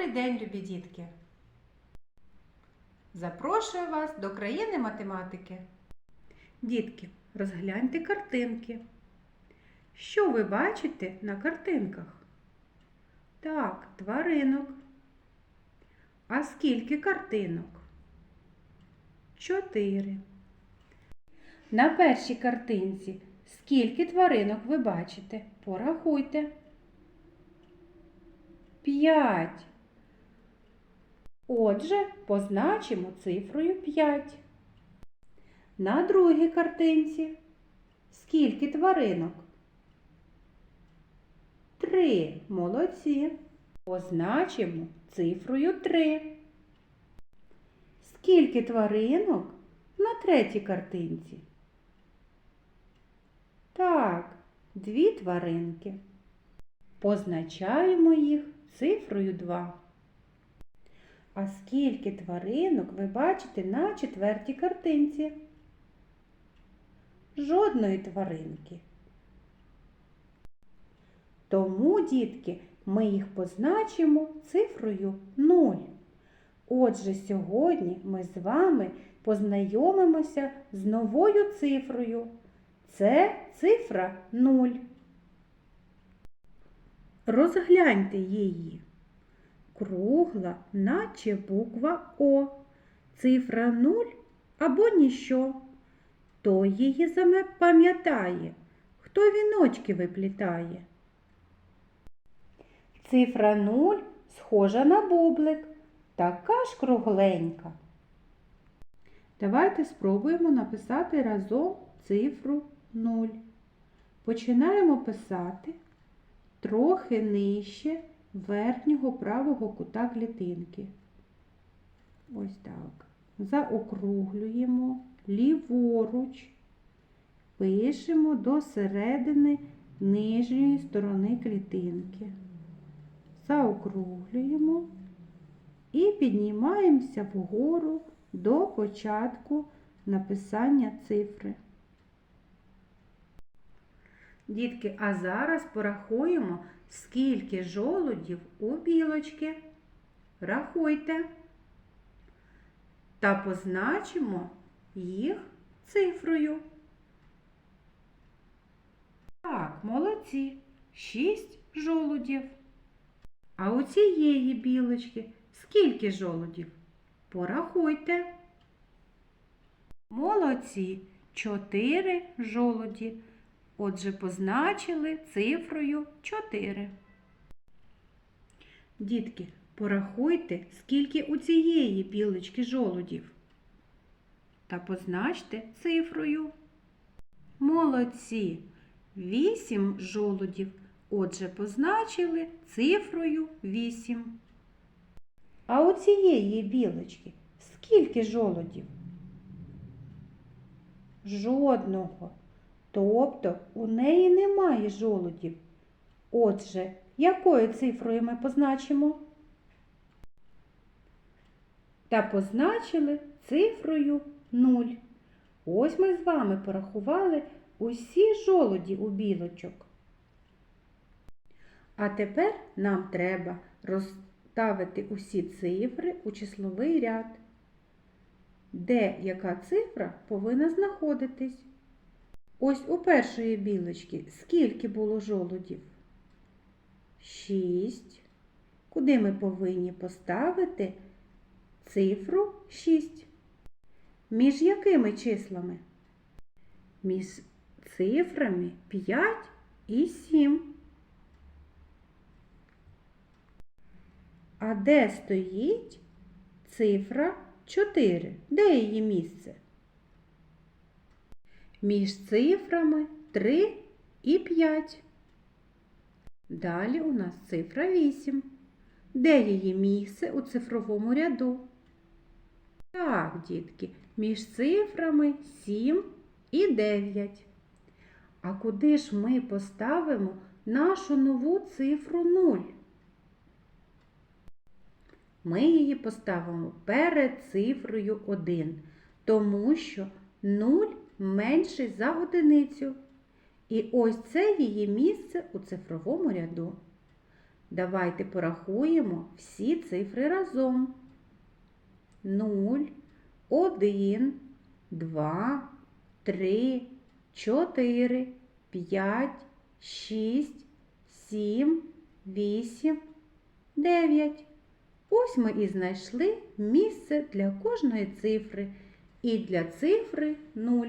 Добрий день, любі дітки! Запрошую вас до країни математики. Дітки, розгляньте картинки. Що ви бачите на картинках? Так, тваринок. А скільки картинок? Чотири. На першій картинці скільки тваринок ви бачите? Порахуйте. П'ять. Отже, позначимо цифрою 5. На другій картинці скільки тваринок? Три. Молодці. Позначимо цифрою 3. Скільки тваринок на третій картинці? Так, дві тваринки. Позначаємо їх цифрою 2. А скільки тваринок ви бачите на четвертій картинці? Жодної тваринки. Тому, дітки, ми їх позначимо цифрою 0. Отже, сьогодні ми з вами познайомимося з новою цифрою. Це цифра 0. Розгляньте її. Кругла, наче буква О. Цифра 0 або ніщо. Хто її запам'ятає? Хто віночки виплітає? Цифра 0 схожа на бублик, така ж кругленька. Давайте спробуємо написати разом цифру 0. Починаємо писати трохи нижче верхнього правого кута клітинки. Ось так. Заокруглюємо ліворуч, пишемо до середини нижньої сторони клітинки. Заокруглюємо і піднімаємося вгору до початку написання цифри. Дітки, а зараз порахуємо, скільки жолудів у білочки. Рахуйте. Та позначимо їх цифрою. Так, молодці. Шість жолудів. А у цієї білочки скільки жолудів? Порахуйте. Молодці. Чотири жолуді. Отже, позначили цифрою 4. Дітки, порахуйте, скільки у цієї білочки жолудів. Та позначте цифрою. Молодці. 8 жолудів. Отже, позначили цифрою 8. А у цієї білочки скільки жолудів? Жодного. Тобто у неї немає жолудів. Отже, якою цифрою ми позначимо? Та позначили цифрою 0. Ось ми з вами порахували усі жолуді у білочок. А тепер нам треба розставити усі цифри у числовий ряд, де яка цифра повинна знаходитись. Ось у першої білочки скільки було жолудів? Шість. Куди ми повинні поставити цифру 6? Між якими числами? Між цифрами 5 і 7. А де стоїть цифра 4? Де її місце? Між цифрами 3 і 5. Далі у нас цифра 8. Де її місце у цифровому ряду? Так, дітки, між цифрами 7 і 9. А куди ж ми поставимо нашу нову цифру 0? Ми її поставимо перед цифрою 1, тому що 0 менший за одиницю. І ось це її місце у цифровому ряду. Давайте порахуємо всі цифри разом. 0, 1, 2, 3, 4, 5, 6, 7, 8, 9. Ось ми і знайшли місце для кожної цифри і для цифри 0.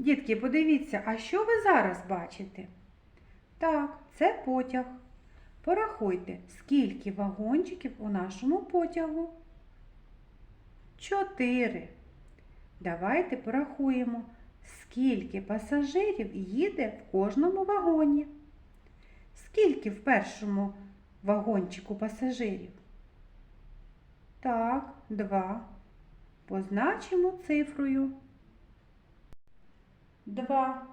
Дітки, подивіться, а що ви зараз бачите? Так, це потяг. Порахуйте, скільки вагончиків у нашому потягу. Чотири. Давайте порахуємо, скільки пасажирів їде в кожному вагоні. Скільки в першому вагончику пасажирів? Так, два. Позначимо цифрою. Два.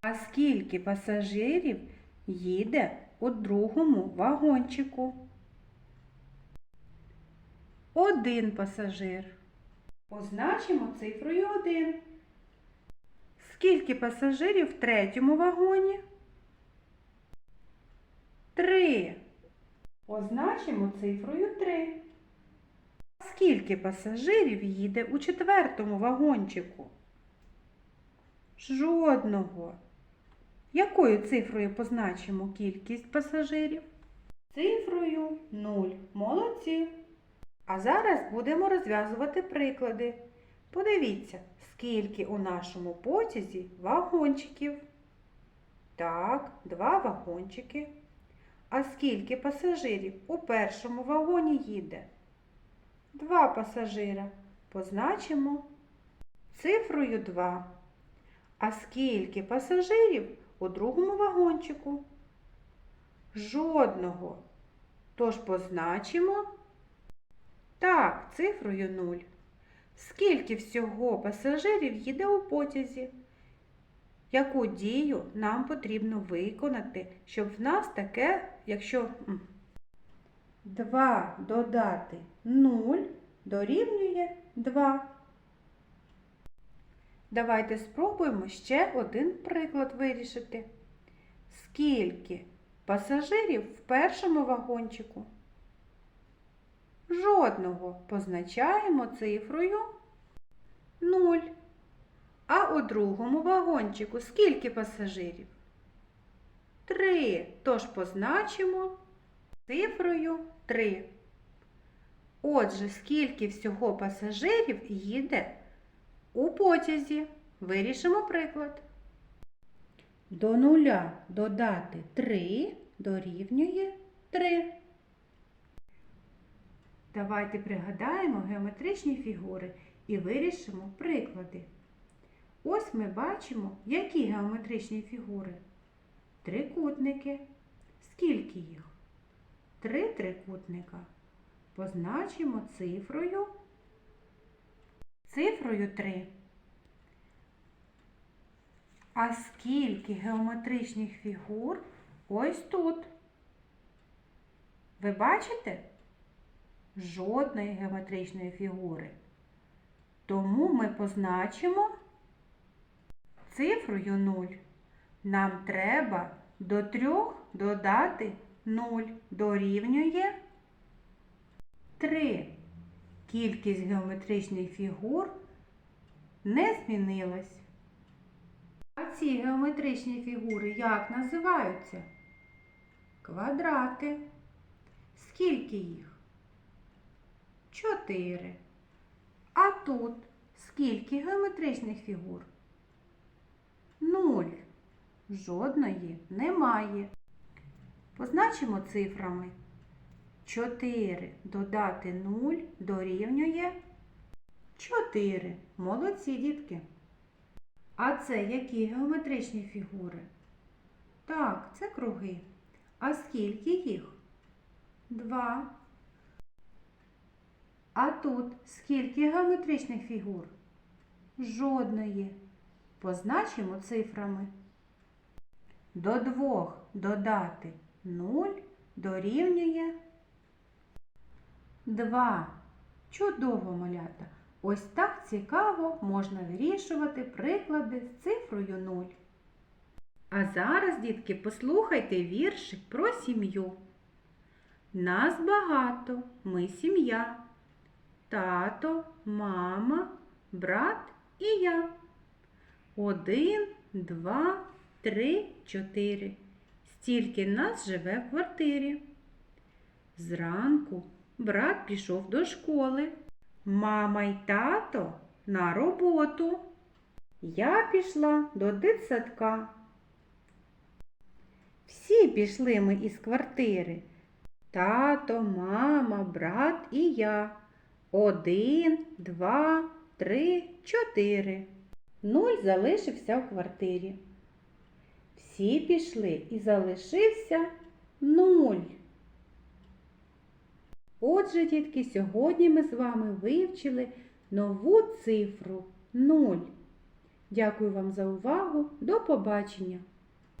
А скільки пасажирів їде у другому вагончику? Один пасажир. Позначимо цифрою один. Скільки пасажирів в третьому вагоні? Три. Позначимо цифрою три. Скільки пасажирів їде у четвертому вагончику? Жодного. Якою цифрою позначимо кількість пасажирів? Цифрою 0. Молодці. А зараз будемо розв'язувати приклади. Подивіться, скільки у нашому потязі вагончиків. Так, два вагончики. А скільки пасажирів у першому вагоні їде? Два пасажира. Позначимо цифрою 2. А скільки пасажирів у другому вагончику? Жодного. Тож позначимо так, цифрою 0. Скільки всього пасажирів їде у потязі? Яку дію нам потрібно виконати, щоб в нас таке, якщо 2 додати 0 дорівнює 2. Давайте спробуємо ще один приклад вирішити. Скільки пасажирів в першому вагончику? Жодного позначаємо цифрою 0. А у другому вагончику скільки пасажирів? 3. Тож позначимо цифрою 3. Отже, скільки всього пасажирів їде у потязі? Вирішимо приклад. До нуля додати 3 дорівнює 3. Давайте пригадаємо геометричні фігури і вирішимо приклади. Ось ми бачимо, які геометричні фігури. Трикутники. Скільки їх? Три трикутника. Позначимо цифрою. Цифрою 3. А скільки геометричних фігур ось тут? Ви бачите? Жодної геометричної фігури. Тому ми позначимо цифрою 0. Нам треба до 3 додати 0 дорівнює 3. Кількість геометричних фігур не змінилась. А ці геометричні фігури як називаються? Квадрати. Скільки їх? Чотири. А тут скільки геометричних фігур? Нуль. Жодної немає. Позначимо цифрами. 4 додати 0 дорівнює 4. Молодці дітки. А це які геометричні фігури? Так, це круги. А скільки їх? Два. А тут скільки геометричних фігур? Жодної. Позначимо цифрами. До двох додати 0 дорівнює 2. Чудово, малята! Ось так цікаво можна вирішувати приклади з цифрою 0. А зараз, дітки, послухайте віршик про сім'ю. Нас багато, ми сім'я. Тато, мама, брат і я. Один, два, три, чотири. Стільки нас живе в квартирі. Зранку брат пішов до школи. Мама й тато на роботу. Я пішла до дитсадка. Всі пішли ми із квартири. Тато, мама, брат і я. Один, два, три, чотири. Нуль залишився в квартирі. Всі пішли і залишився нуль. Отже, дітки, сьогодні ми з вами вивчили нову цифру 0. Дякую вам за увагу. До побачення!